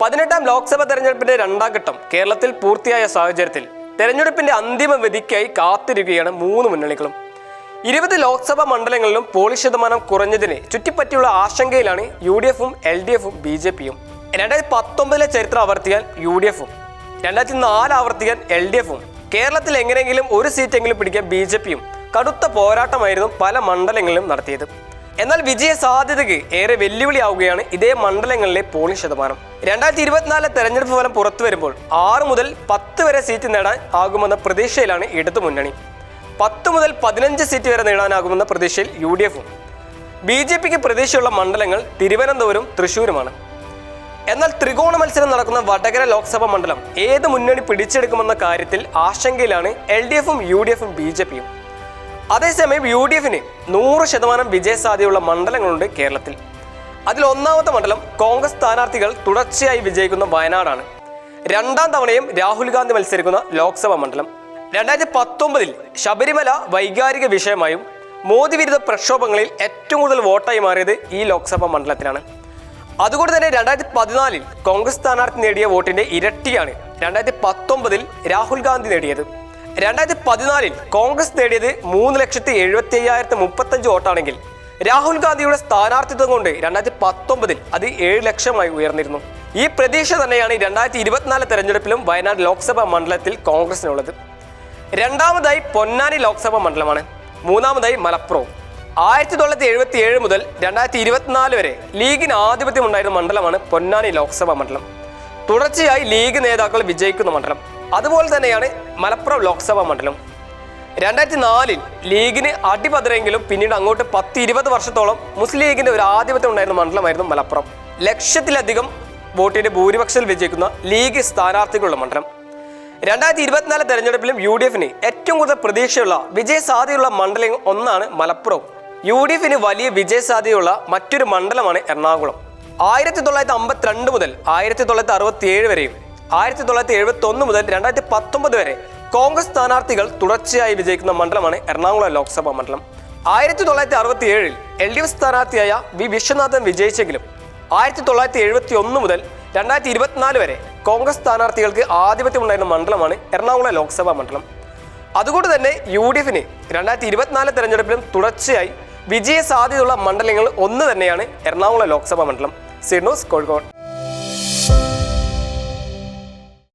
പതിനെട്ടാം ലോക്സഭ തെരഞ്ഞെടുപ്പിന്റെ രണ്ടാം ഘട്ടം കേരളത്തിൽ പൂർത്തിയായ സാഹചര്യത്തിൽ തെരഞ്ഞെടുപ്പിന്റെ അന്തിമ വിധിക്കായി കാത്തിരിക്കുകയാണ് മൂന്ന് മുന്നണികളും. ഇരുപത് ലോക്സഭാ മണ്ഡലങ്ങളിലും പോളിംഗ് ശതമാനം കുറഞ്ഞതിനെ ചുറ്റിപ്പറ്റിയുള്ള ആശങ്കയിലാണ് യു ഡി എഫും എൽ ഡി എഫും ബി ജെ പിയും രണ്ടായിരത്തി പത്തൊമ്പതിലെ ചരിത്രം ആവർത്തിയാൽ യു ഡി എഫും രണ്ടായിരത്തി നാല് ആവർത്തിക്കാൻ എൽ ഡി എഫും കേരളത്തിൽ എങ്ങനെയെങ്കിലും ഒരു സീറ്റെങ്കിലും പിടിക്കാൻ ബി ജെ പിയും കടുത്ത പോരാട്ടമായിരുന്നു പല മണ്ഡലങ്ങളിലും നടത്തിയത്. എന്നാൽ വിജയ സാധ്യതയ്ക്ക് ഏറെ വെല്ലുവിളിയാവുകയാണ് ഇതേ മണ്ഡലങ്ങളിലെ പോളിംഗ് ശതമാനം. രണ്ടായിരത്തി ഇരുപത്തിനാലിലെ തെരഞ്ഞെടുപ്പ് ഫലം പുറത്തു വരുമ്പോൾ ആറ് മുതൽ പത്ത് വരെ സീറ്റ് നേടാൻ ആകുമെന്ന പ്രതീക്ഷയിലാണ് ഇടതു മുന്നണി. പത്ത് മുതൽ പതിനഞ്ച് സീറ്റ് വരെ നേടാനാകുമെന്ന പ്രതീക്ഷയിൽ യു ഡി എഫും ബി ജെ പിക്ക് പ്രതീക്ഷയുള്ള മണ്ഡലങ്ങൾ തിരുവനന്തപുരം തൃശൂരുമാണ് എന്നാൽ ത്രികോണ മത്സരം നടക്കുന്ന വടകര ലോക്സഭാ മണ്ഡലം ഏത് മുന്നണി പിടിച്ചെടുക്കുമെന്ന കാര്യത്തിൽ ആശങ്കയിലാണ് എൽ ഡി എഫും യു ഡി എഫും ബി ജെ പിയും. അതേസമയം യു ഡി എഫിന് നൂറ് ശതമാനം വിജയസാധ്യതയുള്ള മണ്ഡലങ്ങളുണ്ട് കേരളത്തിൽ. അതിൽ ഒന്നാമത്തെ മണ്ഡലം കോൺഗ്രസ് സ്ഥാനാർത്ഥികൾ തുടർച്ചയായി വിജയിക്കുന്ന വയനാടാണ്. രണ്ടാം തവണയും രാഹുൽ ഗാന്ധി മത്സരിക്കുന്ന ലോക്സഭാ മണ്ഡലം. രണ്ടായിരത്തി പത്തൊമ്പതിൽ ശബരിമല വൈകാരിക വിഷയമായും മോദി വിരുദ്ധ പ്രക്ഷോഭങ്ങളിൽ ഏറ്റവും കൂടുതൽ വോട്ടായി മാറിയത് ഈ ലോക്സഭാ മണ്ഡലത്തിലാണ്. അതുകൊണ്ട് തന്നെ രണ്ടായിരത്തി പതിനാലിൽ കോൺഗ്രസ് സ്ഥാനാർത്ഥി നേടിയ വോട്ടിന്റെ ഇരട്ടിയാണ് രണ്ടായിരത്തി പത്തൊമ്പതിൽ രാഹുൽ ഗാന്ധി നേടിയത്. രണ്ടായിരത്തി പതിനാലിൽ കോൺഗ്രസ് നേടിയത് മൂന്ന് ലക്ഷത്തി എഴുപത്തി അയ്യായിരത്തി മുപ്പത്തഞ്ച് വോട്ടാണെങ്കിൽ രാഹുൽ ഗാന്ധിയുടെ സ്ഥാനാർത്ഥിത്വം കൊണ്ട് രണ്ടായിരത്തി പത്തൊമ്പതിൽ അത് ഏഴ് ലക്ഷമായി ഉയർന്നിരുന്നു. ഈ പ്രതീക്ഷ തന്നെയാണ് രണ്ടായിരത്തി ഇരുപത്തിനാല് തെരഞ്ഞെടുപ്പിലും വയനാട് ലോക്സഭാ മണ്ഡലത്തിൽ കോൺഗ്രസിനുള്ളത്. രണ്ടാമതായി പൊന്നാനി ലോക്സഭാ മണ്ഡലമാണ്. മൂന്നാമതായി മലപ്പുറവും ആയിരത്തി തൊള്ളായിരത്തി എഴുപത്തി ഏഴ് മുതൽ രണ്ടായിരത്തി ഇരുപത്തിനാല് വരെ ലീഗിന് ആധിപത്യമുണ്ടായിരുന്ന മണ്ഡലമാണ് പൊന്നാനി ലോക്സഭാ മണ്ഡലം. തുടർച്ചയായി ലീഗ് നേതാക്കൾ വിജയിക്കുന്ന മണ്ഡലം. അതുപോലെ തന്നെയാണ് മലപ്പുറം ലോക്സഭാ മണ്ഡലം. രണ്ടായിരത്തി നാലിൽ ലീഗിന് അടിപതരെങ്കിലും പിന്നീട് അങ്ങോട്ട് പത്ത് ഇരുപത് വർഷത്തോളം മുസ്ലിം ലീഗിന്റെ ഒരു ആധിപത്യം ഉണ്ടായിരുന്ന മണ്ഡലമായിരുന്നു മലപ്പുറം. ലക്ഷത്തിലധികം വോട്ടിന്റെ ഭൂരിപക്ഷത്തിൽ വിജയിക്കുന്ന ലീഗ് സ്ഥാനാർത്ഥികളുള്ള മണ്ഡലം. രണ്ടായിരത്തി ഇരുപത്തിനാല് തെരഞ്ഞെടുപ്പിലും യു ഡി എഫിന് ഏറ്റവും കൂടുതൽ പ്രതീക്ഷയുള്ള വിജയ സാധ്യതയുള്ള മണ്ഡലം ഒന്നാണ് മലപ്പുറം. യു ഡി എഫിന് വലിയ വിജയ സാധ്യതയുള്ള മറ്റൊരു മണ്ഡലമാണ് എറണാകുളം. ആയിരത്തി തൊള്ളായിരത്തി അമ്പത്തിരണ്ട് മുതൽ ആയിരത്തി തൊള്ളായിരത്തി അറുപത്തി ഏഴ് വരെയും ആയിരത്തി തൊള്ളായിരത്തി എഴുപത്തി ഒന്ന് മുതൽ രണ്ടായിരത്തി പത്തൊമ്പത് വരെ കോൺഗ്രസ് സ്ഥാനാർത്ഥികൾ തുടർച്ചയായി വിജയിക്കുന്ന മണ്ഡലമാണ് എറണാകുളം ലോക്സഭാ മണ്ഡലം. ആയിരത്തി തൊള്ളായിരത്തി അറുപത്തി ഏഴിൽ എൽ ഡി എഫ് സ്ഥാനാർത്ഥിയായ വി വിശ്വനാഥൻ വിജയിച്ചെങ്കിലും ആയിരത്തി തൊള്ളായിരത്തി എഴുപത്തി ഒന്ന് മുതൽ രണ്ടായിരത്തി ഇരുപത്തിനാല് വരെ കോൺഗ്രസ് സ്ഥാനാർത്ഥികൾക്ക് ആധിപത്യമുണ്ടായിരുന്ന മണ്ഡലമാണ് എറണാകുളം ലോക്സഭാ മണ്ഡലം. അതുകൊണ്ട് തന്നെ യു ഡി എഫിന് രണ്ടായിരത്തി ഇരുപത്തിനാല് തെരഞ്ഞെടുപ്പിലും തുടർച്ചയായി വിജയ സാധ്യതയുള്ള മണ്ഡലങ്ങൾ ഒന്ന് തന്നെയാണ് എറണാകുളം ലോക്സഭാ മണ്ഡലം. സിർണോസ് കോഴിക്കോട്.